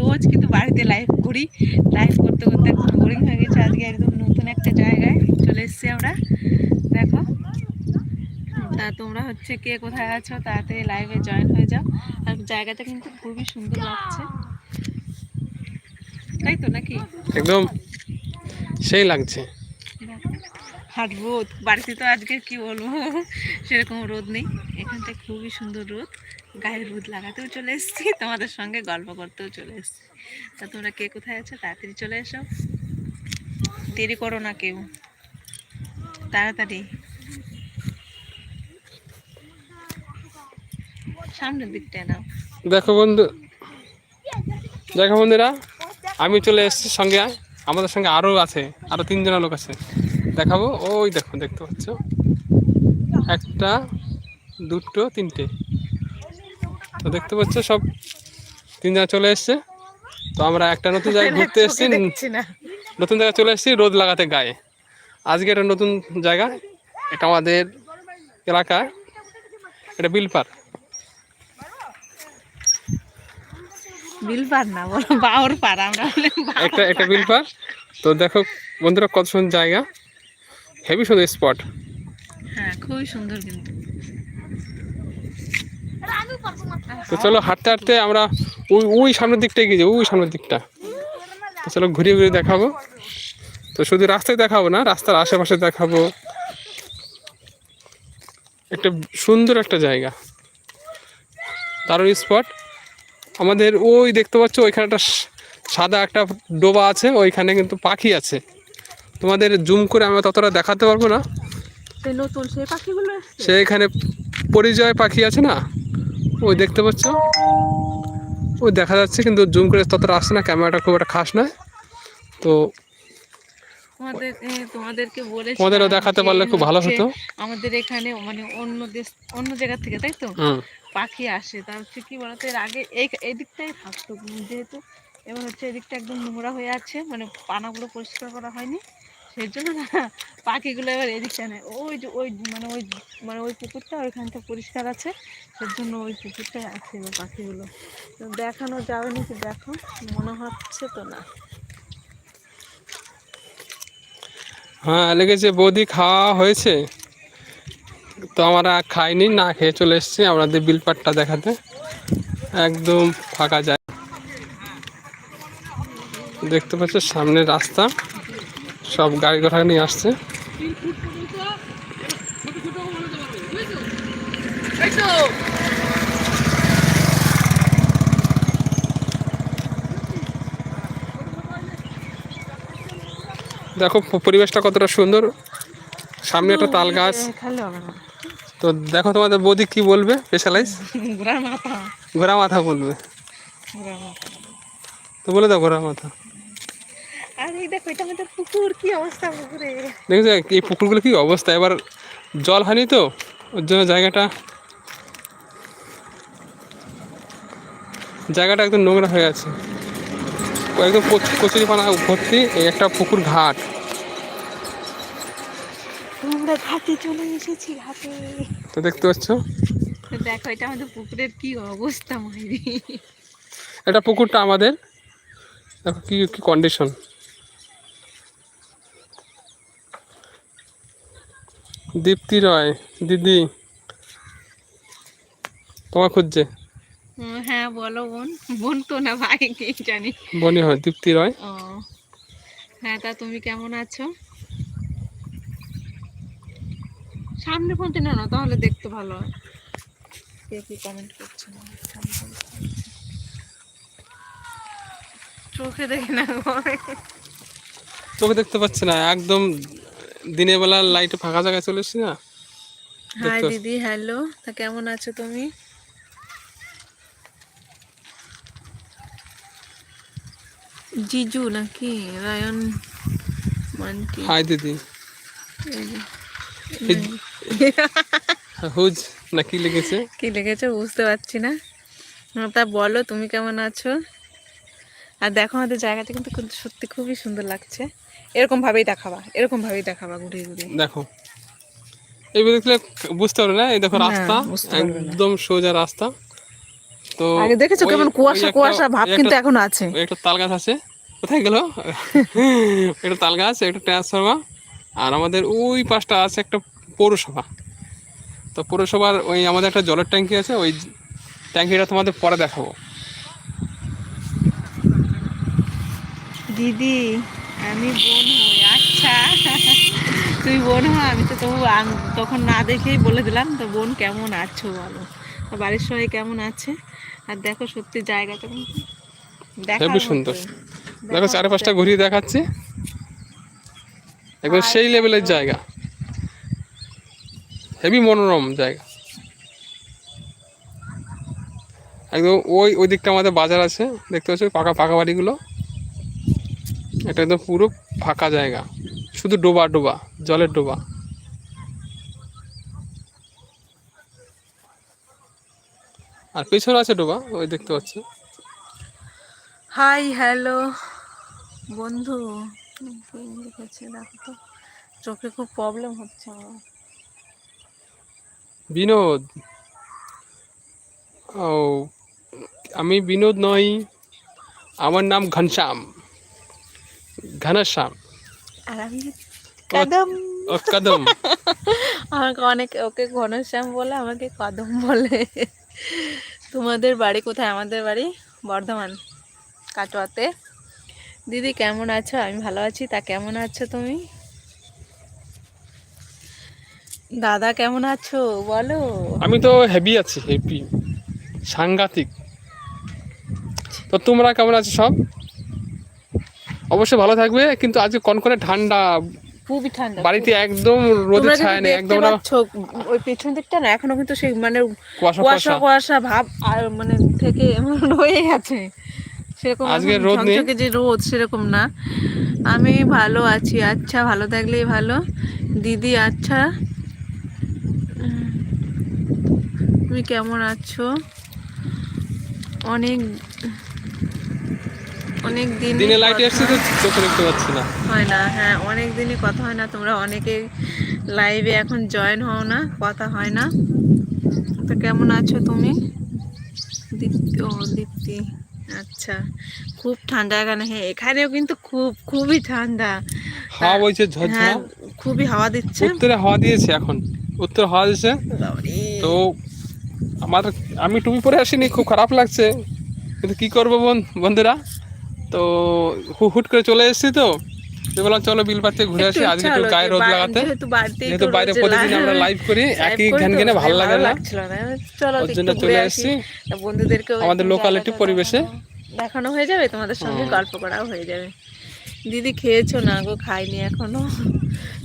রোজ কিন্তু বাড়িতে লাইভ করি লাইভ করতে করতে একদম বোরিং হয়ে গেছে। আজকে একদম নতুন একটা জায়গায় চলে এসেছি আমরা। দেখো। তা তোমরা হচ্ছে কে কোথায় আছো তাড়াতাড়ি লাইভে জয়েন হয়ে যাও। আর জায়গাটা কিন্তু খুবই সুন্দর লাগছে। তাই তো নাকি? একদম সেই লাগছে। আর রোদ। বাড়িতে তো আজকে কি বলব? সেরকম রোদ নেই। এখানটা খুবই সুন্দর রোদ। গায়ে রোদ লাগাতেও চলে এসেছি, তোমাদের সঙ্গে গল্প করতেও চলে এসেছি। তা তোমরা কে কোথায় আছো? তাড়াতাড়ি চলে এসো। দেরি করো না কেউ। তাড়াতাড়ি। সামনের দিকটায় নাও। দেখো বন্ধু, দেখো বন্ধুরা, আমি চলে এসেছি সঙ্গে আমাদের সঙ্গে আরও আছে আরও তিনজন লোক আছে। দেখাবো, ওই দেখো, দেখতে পাচ্ছ? একটা, দুটো, তিনটে। তো দেখতে পাচ্ছ সব তিনজন চলে এসছে। তো আমরা একটা নতুন জায়গায় ঘুরতে এসেছি নতুন জায়গায় চলে এসেছি রোদ লাগাতে গায়ে। আজকে একটা নতুন জায়গা এটা আমাদের এলাকা এটা বিলপার। বিল পার না বলো বাউর পার আমরা একটা একটা বিলপার। তো দেখো বন্ধুরা কত সুন্দর জায়গা। হেভি সুন্দর স্পট হ্যাঁ খুবই সুন্দর কিন্তু। তো চলো হাঁটতে হাঁটতে আমরা ওই ওই সামনের দিকটায় গিয়ে যাব ওই সামনের দিকটা। তো চলো ঘুরিয়ে ঘুরিয়ে দেখাবো। তো শুধু রাস্তায় দেখাবো না রাস্তার আশেপাশে দেখাবো। একটা সুন্দর একটা জায়গা। দারুণ স্পট। আমাদের ওই দেখতে পাচ্ছ ওইখানে একটা সাদা একটা ডোবা আছে ওইখানে কিন্তু পাখি আছে। তোমাদের জুম করে আমরা ততটা দেখাতে পারব না। সেই নতুন সেই পাখিগুলো এসছে? সে এখানে পরিচয় পাখি আছে না? ওই দেখতে পাচ্ছ? ওই দেখা যাচ্ছে কিন্তু জুম করে ততটা আসছে না ক্যামেরাটা খুব একটা খাস নয় তো তোমাদের তোমাদেরকে বলেছি তোমাদেরও দেখাতে পারলে খুব ভালো হতো। আমাদের এখানে মানে অন্য দেশ অন্য জায়গা থেকে তাই তো? পাখি আসে তার হচ্ছে কি বলতো এর আগে এই এই থাকতো যেহেতু এবার হচ্ছে এদিকটা একদম নোংরা হয়ে আছে মানে পানাগুলো পরিষ্কার করা হয়নি। সেই জন্য না পাখিগুলো এবার এদিকটা নেয় ওই যে, ওই মানে ওই মানে ওই পুকুরটা, ওইখানটা পরিষ্কার আছে। সেই জন্য ওই পুকুরটাই আছে এবার পাখিগুলো। দেখানো যাবে নাকি দেখো, মনে হচ্ছে তো না। হ্যাঁ লেগেছে। বৌদি খাওয়া হয়েছে। তো আমরা খাইনি, না খেয়ে চলে এসেছি। আমাদের বিলপাটটা দেখাতে। একদম ফাঁকা যায় দেখতে পাচ্ছ সামনে রাস্তা। সব গাড়ি ঘোড়া নিয়ে আসছে। দেখো পরিবেশটা কতটা সুন্দর। সামনে একটা তাল গাছ। তো দেখো তোমাদের বৌদি কি বলবে স্পেশালাইজ ঘোড়ার মাথা। ঘোড়া মাথা বলবে। তো বলে দাও ঘোড়া মাথা। আর এই দেখো এটা আমাদের পুকুর কি অবস্থা পুকুরে? এই পুকুরগুলো কি অবস্থা? এবার জল হয়নি তো? ওর জন্য জায়গাটা জায়গাটা একদম নোংরা হয়ে আছে। একদম কচুরি পানা ভর্তি এই একটা পুকুর ঘাট। আমরা ঘাটে চলে এসেছি ঘাটে। তো দেখতে পাচ্ছ? তো দেখো এটা আমাদের পুকুরের কি অবস্থা মাইরি। এটা পুকুরটা আমাদের। দেখো কি কি কন্ডিশন দীপ্তি রয় দিদি। তোমার খুঁজছে? হ্যাঁ বলো বোন। বোন তো না ভাই কি জানি। বনি হয় দীপ্তি রয়। ও হ্যাঁ তা তুমি কেমন আছো? সামনে ফোনতে না না তাহলে দেখতে ভালো হয়। কে কি কমেন্ট করছে? না ফোনটা। চোখে দেখে না তোকে দেখতে পাচ্ছি না একদম দিনের বেলা লাইটে ফাঁকা জায়গায় চলে এসছি না? হাই দিদি হ্যালো তা কেমন আছো তুমি? জিজু নাকি? রায়ন মান্টি। হাই দিদি। হুজ না কি লেগেছে কি লিখেছো বুঝতে পারছি না। তা বলো তুমি কেমন আছো? আর দেখো আমাদের জায়গাটা কিন্তু সত্যি খুবই সুন্দর লাগছে। এরকম ভাবেই দেখাবা এরকম ভাবেই দেখাবা ঘুরিয়ে ঘুরিয়ে। দেখো। এই দেখলে বুঝতে পারবে না? এই দেখো রাস্তা পারবে না। একদম সোজা রাস্তা। তো আগে দেখেছ কেমন কুয়াশা কুয়াশা ভাব কিন্তু এখন আছে। একটা তাল গাছ আছে। কোথায় গেল? একটা তাল গাছ একটা ট্রান্সফর্মার আর আমাদের ওই পাশটা আছে একটা পৌরসভা। তো পৌরসভার ওই আমাদের একটা জলের ট্যাঙ্কি আছে ওই ট্যাঙ্কিটা তোমাদের পরে দেখাবো। দিদি আমি বোন হই আচ্ছা। তুই বোন হ আমি তো তবু তখন না দেখেই বলে দিলাম তো বোন কেমন আছো বলো? তো বাড়ির সবাই কেমন আছে? আর দেখো সত্যি জায়গাটা কিন্তু দেখার সুন্দর। দেখো চারপাশটা ঘুরিয়ে দেখাচ্ছি। একবার সেই লেভেলের জায়গা। হেভি মনোরম জায়গা। একদম ওই ওই দিকটা আমাদের বাজার আছে দেখতে পাচ্ছ পাকা পাকা বাড়িগুলো। এটা একদম পুরো ফাঁকা জায়গা। শুধু ডোবা ডোবা জলের ডোবা। আর পেছনে আছে ডোবা ওই দেখতে পাচ্ছ। Hi hello. বন্ধু কি লিখেছে দেখো তো চোখে খুব প্রবলেম হচ্ছে আমার। বিনোদ। ও আমি বিনোদ নই আমার নাম ঘনশ্যাম। ঘনশ্যাম। আর আমি কদম। ও কদম। আমাকে অনেক ওকে ঘনশ্যাম বলে আমাকে কদম বলে। তোমাদের বাড়ি কোথায়? আমাদের বাড়ি বর্ধমান কাটোয়াতে। দিদি কেমন আছো? আমি ভালো আছি। তা কেমন আছো তুমি? দাদা কেমন আছো? বলো। আমি তো হেভি আছি হেভি। সাংঘাতিক। তো তোমরা কেমন আছো সব? অবশ্যই ভালো থাকবে কিন্তু আজকে কনকনে ঠান্ডা। খুবই ঠান্ডা বাড়িতে একদম রোদে ছায় নেই একদম না? ওই পেছন দিকটা না এখনও কিন্তু সেই মানে কুয়াশা কুয়াশা ভাব আর মানে থেকে এমন রয়ে গেছে। সেরকম আজকে রোদ নেই? যে রোদ সেরকম না। আমি ভালো আছি আচ্ছা ভালো থাকলেই ভালো। দিদি আচ্ছা। তুমি কেমন আছো? অনেক অনেক দিন দিনে লাইট এসছে তো চোখে দেখতে পাচ্ছি না। হয় না হ্যাঁ অনেক দিনই কথা হয় না তোমরা অনেকেই লাইভে এখন জয়েন হও না কথা হয় না। তো কেমন আছো তুমি? দীপ্তি ও দীপ্তি আচ্ছা খুব ঠান্ডা এখানে হ্যাঁ এখানেও কিন্তু খুব খুবই ঠান্ডা। হাওয়া বইছে হ্যাঁ ঝরঝরা খুবই হাওয়া দিচ্ছে। উত্তরে হাওয়া দিয়েছে এখন উত্তর হাওয়া দিয়েছে। তো আমার আমি টুপি পরে আসিনি খুব খারাপ লাগছে। কিন্তু কি করব বন- বন্ধুরা? তো হুট করে চলে এসেছি তো। বললাম চলো বিল পাচ্ছে ঘুরে আসি আজকে একটু গায়ে রোদ লাগাতে। যেহেতু বাইরে প্রতিদিন আমরা লাইভ করি একই ঘ্যান ঘেনে ভালো লাগে না। ওর জন্য চলে এসেছি বন্ধুদেরকেও আমাদের একটু locality পরিবেশে। দেখানো- হয়ে যাবে? তোমাদের সঙ্গে গল্প করাও হয়ে যাবে। দিদি খেয়েছো না গো? খাইনি এখনও।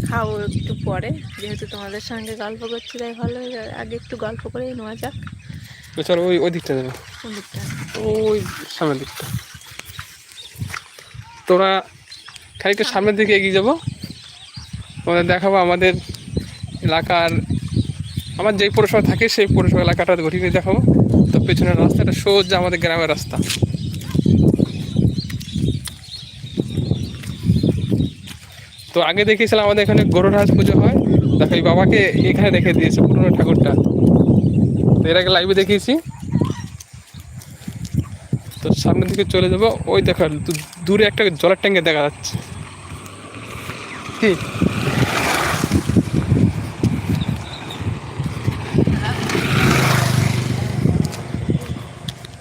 খাব একটু পরে। যেহেতু তোমাদের সঙ্গে গল্প করছি তাই ভালো হয়ে যাবে। আগে একটু গল্প করে নেওয়া যাক। চলো ওই ওই দিকটা যাবে কোন দিকটা। ওই সামনের দিকটা। তোরা খানিকটা সামনের দিকে এগিয়ে যাব। তোমাদের দেখাবো আমাদের এলাকার, আমার যেই পৌরসভা থাকে সেই পৌরসভা এলাকাটা ঘুরিয়ে দেখাবো। তো পেছনের রাস্তাটা সোজা আমাদের গ্রামের রাস্তা। তো আগে দেখিয়েছিলাম আমাদের এখানে গরুরাজ পুজো হয়। দেখো, এই বাবাকে এখানে রেখে দিয়েছে, পুরনো ঠাকুরটা। তো এর আগে লাইভে দেখিয়েছি। তো সামনের দিকে চলে যাব। ওই দেখো দূরে একটা জলের ট্যাঙ্কে দেখা যাচ্ছে। কি?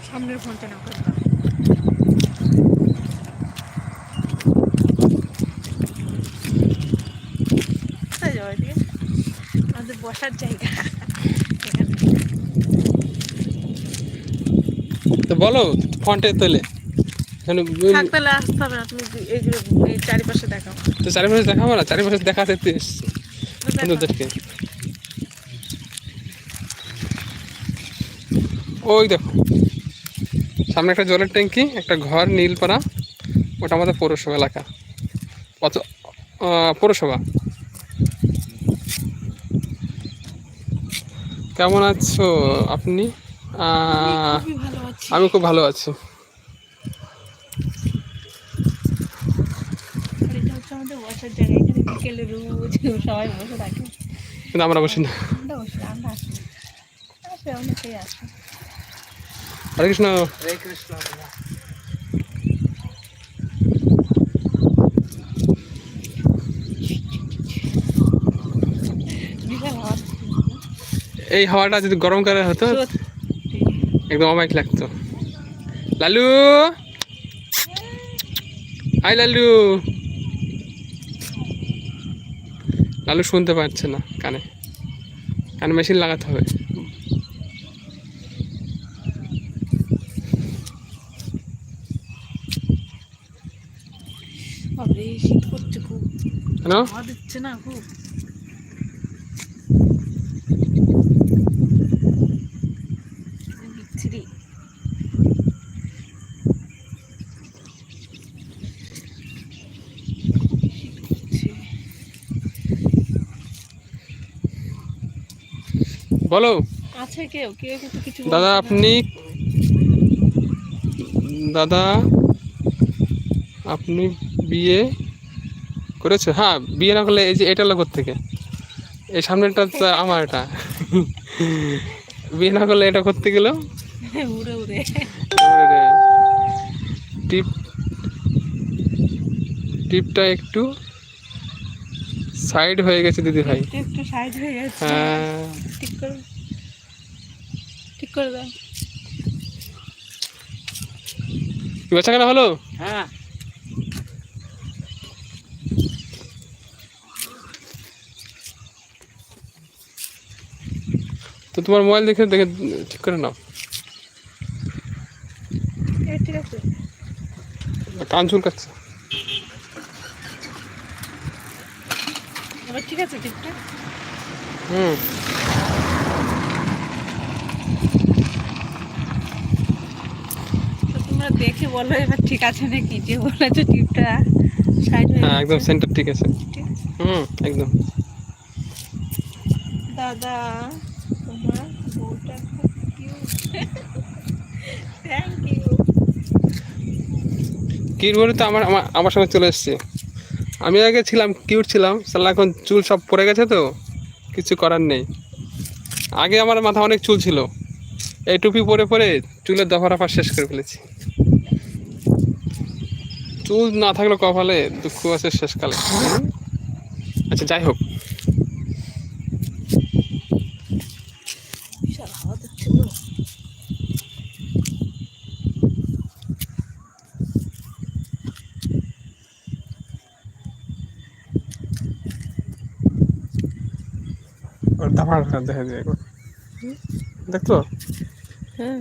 সামনের ফোনটা না আমাদের বসার জায়গা। তো বলো ফন্টে তোলে। তাহলে আসতে হবে না তুমি দি- এইগুলো এই চারিপাশে দেখাও। তো চারিপাশে দেখাবো না চারিপাশে দেখাতে তো এসছি। তো বন্ধুদেরকে ওই দেখো সামনে একটা জলের ট্যাঙ্কি একটা ঘর নীলপাড়া। ওটা আমাদের পৌরসভা এলাকা। অত পৌরসভা। কেমন আছো আপনি? আমি খুব ভালো আছি আর এটা হচ্ছে আমাদের বসার জায়গা এখানে বিকেলে রোজ সবাই বসে থাকে। কিন্তু আমরা বসি না। হরে কৃষ্ণ। হরে কৃষ্ণ হাওয়া। এই হাওয়াটা যদি গরমকালে হতো একদম অমাইক লাগতো। লালু! হাই লালু! লালু শুনতে পাচ্ছে না কানে। কানে মেশিন লাগাতে হবে। শীত করছে খুব। দিচ্ছে না খুব বিচ্ছিরি শীত করছে। বলো। আছে কেউ? কেউ কিন্তু কিছু দাদা আপনি দাদা আপনি বিয়ে করেছ? হ্যাঁ বিয়ে না করলে এই যে এটা লগর থেকে এই সামনেটা আমার এটা। বিয়ে না করলে এটা করতে গেল? উড়ে। উড়ে। টিপ টিপটা একটু সাইড হয়ে গেছে দিদি ভাই। একটু সাইড হয়ে গেছে। হ্যাঁ। ঠিক করে ঠিক করে দাও। কি বেচা কেনা হলো? হ্যাঁ। তো তোমার মোবাইল দেখে দেখে ঠিক করে নাও। এই ঠিক আছে। এবার ঠিক আছে ঠিকঠাক? হুম। তোমরা দেখে বলো এবার ঠিক আছে নাকি? যে বলেছ টিপটা হয়ে হ্যাঁ একদম সেন্টার ঠিক আছে। হুম একদম। দাদা তোমার বউটা খুব কিউট থ্যাংক ইউ কিউট বলে তো আমার আমার- আমার সঙ্গে চলে এসছে। আমি আগে ছিলাম কিউট ছিলাম সালা এখন চুল সব পড়ে গেছে তো, কিছু করার নেই। আগে আমার মাথা অনেক চুল ছিল। এই টুপি পরে পরে চুলের দফা রফা শেষ করে ফেলেছি। চুল না থাকলে কপালে দুঃখ আছে শেষকালে? আচ্ছা যাই হোক বিশাল হাওয়া দিচ্ছে তো দাফাটা দেখা যায় দেখতো হ্যাঁ।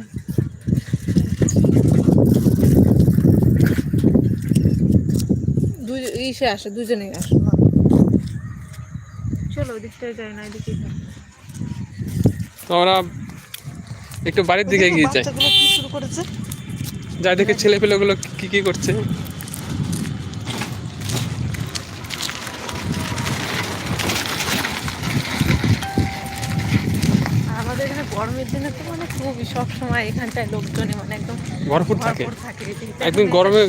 দুই ইসে আসে দুজনেই আসে। না চলো ওদিকটায় যাই না এদিকে তো আমরা একটু বাড়ির দিকে এগিয়ে যাই শুরু করেছে? যাই দেখে ছেলে পেলেগুলো কি কি করছে আর আমাদের এখানে তো মানে খুবই সব সময় এখানটায় লোকজনে মানে একদম ভরপুর থাকে। একদিন গরমে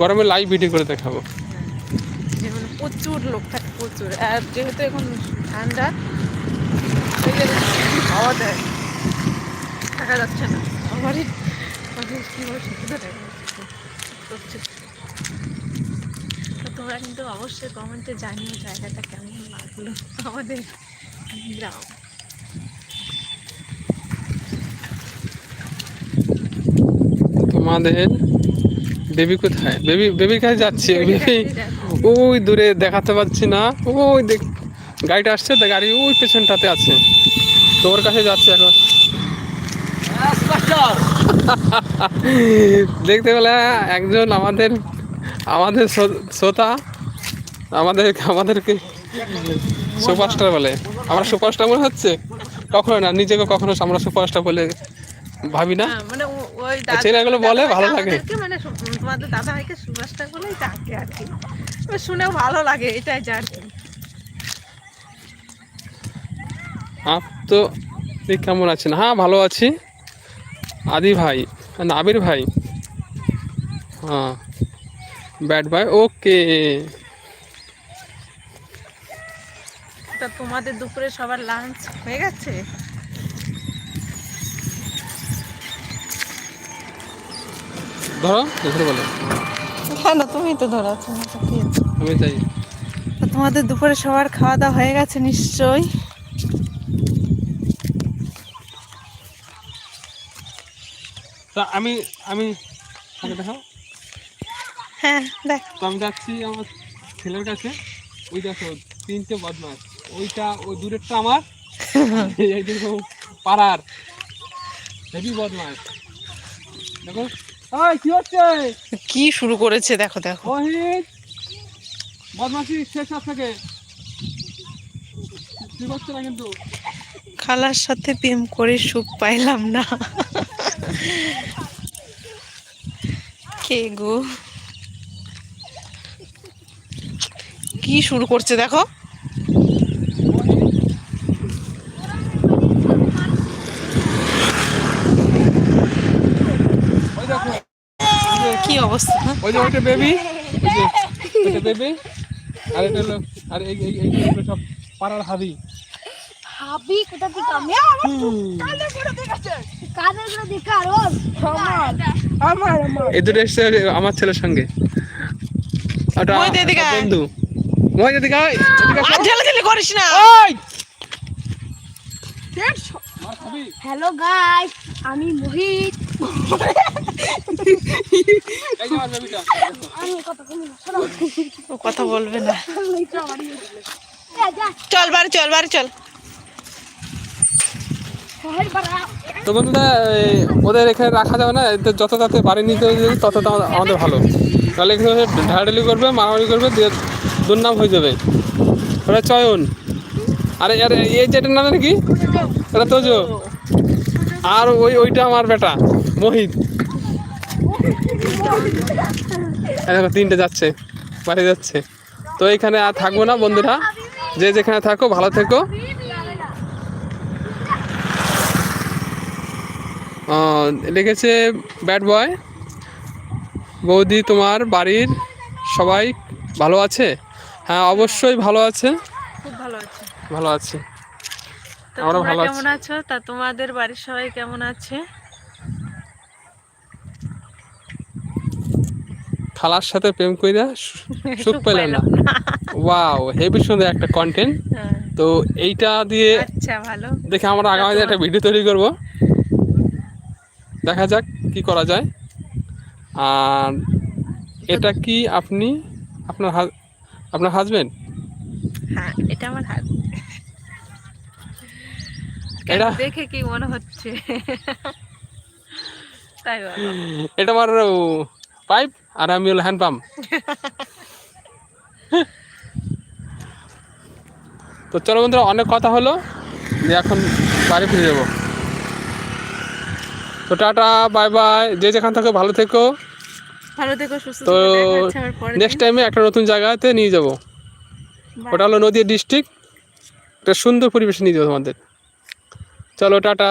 গরমে লাইভ ভিডিও করে দেখাবো। যে মানে প্রচুর লোক থাকে প্রচুর। আর যেহেতু এখন ঠান্ডা হাওয়া দেয় থাকা যাচ্ছে না। আমারই কি বলে তোমরা কিন্তু অবশ্যই কমেন্টে জানিও জায়গাটা কেমন লাগল আমাদের গ্রাম। তোমাদের বেবি কোথায়? বেবি, বেবির কাছে যাচ্ছি বেবি ওই দূরে দেখাতে পাচ্ছি না। ওই দেখ, গাড়িটা আসছে তো, গাড়ি ওই পেছনটাতে আছে। তোর কাছে যাচ্ছে এখন। দেখতে পেলে একজন আমাদের আমাদের শ্রোতা, আমাদের, আমাদেরকে সুপারস্টার বলে। আমরা সুপারস্টার মনে হচ্ছে? কখনো না, নিজেকে কখনো আমরা সুপারস্টার বলে ভাবি না? হ্যাঁ, মানে ওই ছেলেগুলো বলে ভালো লাগে। মানে তোমাদের দাদা ভাইকে সুভাষটা বলেই ডাকে আর কি। শুনেও ভালো লাগে এটাই যা আর কি। আপ তো কেমন আছেন? হ্যাঁ ভালো আছি। আদি ভাই না আবির ভাই। হ্যাঁ ব্যাড ভাই ওকে। তা তোমাদের দুপুরে সবার লাঞ্চ হয়ে গেছে? ধরো ধরে বলো। কেন তুমি তো ধরাচ্ছ না তো আমি চাই তো তোমাদের দুপুরে সবার খাওয়া দাওয়া হয়ে গেছে নিশ্চয়ই। তা আমি আমি আগে দেখো হ্যাঁ দেখ। তো আমি যাচ্ছি আমার ছেলের কাছে। ওই দেখো তিনটে বদমাস ওইটা ওই দূরেরটা আমার। এই পাড়ার। হেভি বদমাস দেখো। কি হচ্ছে? কি শুরু করেছে? দেখো দেখো। বদমাসি শেষ থেকে। কি করছে না কিন্তু? খালার সাথে প্রেম করে সুখ পাইলাম না। কে গো? কি শুরু করছে দেখো ওই দেখো কি অবস্থা ওই যে ওইটা বেবি ওই ওইটা বেবি আর এটা হলো আর এই এই এই এইগুলো সব পাড়ার হাবি। হাবি কোথা থেকে? আমি আমার কাদের করে দেখা রোজ। আমার আমার এই দুটো এসছে আমার ছেলের সঙ্গে। ওটা এদিকে ওটা আয়। বন্ধু। আয়, এদিকে আসো। আর ঝেলাঝেলি করিস না। ওই! হ্যালো গাইস আমি মোহিত। কথা বলবে না। চল বাড়ি চল বাড়ি, চল। তো বন্ধুরা ওদের এখানে রাখা যাবে না যত তাতে বাড়ি নিতে তত আমাদের- ভালো। তাহলে এখানে ঢাড়াঢালি করবে, মারামারি করবে, দিয়ে দুর্নাম হয়ে যাবে। ওটা চয়ন। আরে আরে, এই যেটার নাম নাকি এটা তোজো। আর ওই, ওইটা আমার বেটা, মোহিত। দেখো তিনটে যাচ্ছে বাড়ি যাচ্ছে। তো এখানে আর থাকব না বন্ধুরা। যে যেখানে থাকো ভালো থেকো। লিখেছে ব্যাড বয়। বৌদি তোমার বাড়ির সবাই ভালো আছে? হ্যাঁ অবশ্যই ভালো আছে। খুব ভালো আছে। ভালো আছে। আমরা ভালো আছি। কেমন আছো? তা তোমাদের বাড়ির সবাই কেমন আছে? খালার সাথে প্রেম কইরা সুখ পেলাম না। ওয়াও হেভি সুন্দর একটা কন্টেন্ট হ্যাঁ, তো এইটা দিয়ে আচ্ছা ভালো। দেখে আমরা আগামী একটা ভিডিও তৈরি করব। দেখা যাক কি করা যায়। আর এটা কি আপনি আপনার আপনার হাজবেন্ড হ্যাঁ এটা আমার এটা দেখে কি মনে হচ্ছে? তাই এটা আমার পাইপ আর আমি হলো হ্যান্ড পাম্প তো চলো বন্ধুরা অনেক কথা হলো। যে এখন বাড়ি ফিরে যাব। তো টাটা বাই বাই যে যেখান থেকে ভালো থেকো। ভালো থেকো সুস্থ তো নেক্সট টাইমে একটা নতুন জায়গাতে নিয়ে যাব। ওটা হলো নদীয়া ডিস্ট্রিক্ট একটা সুন্দর পরিবেশে নিয়ে যাব তোমাদের। চলো টাটা।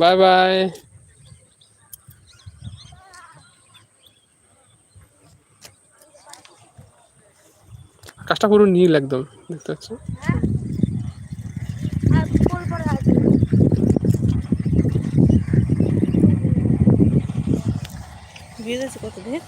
বাই বাই আকাশটা পুরো নীল একদম দেখতে পাচ্ছ? কত দিন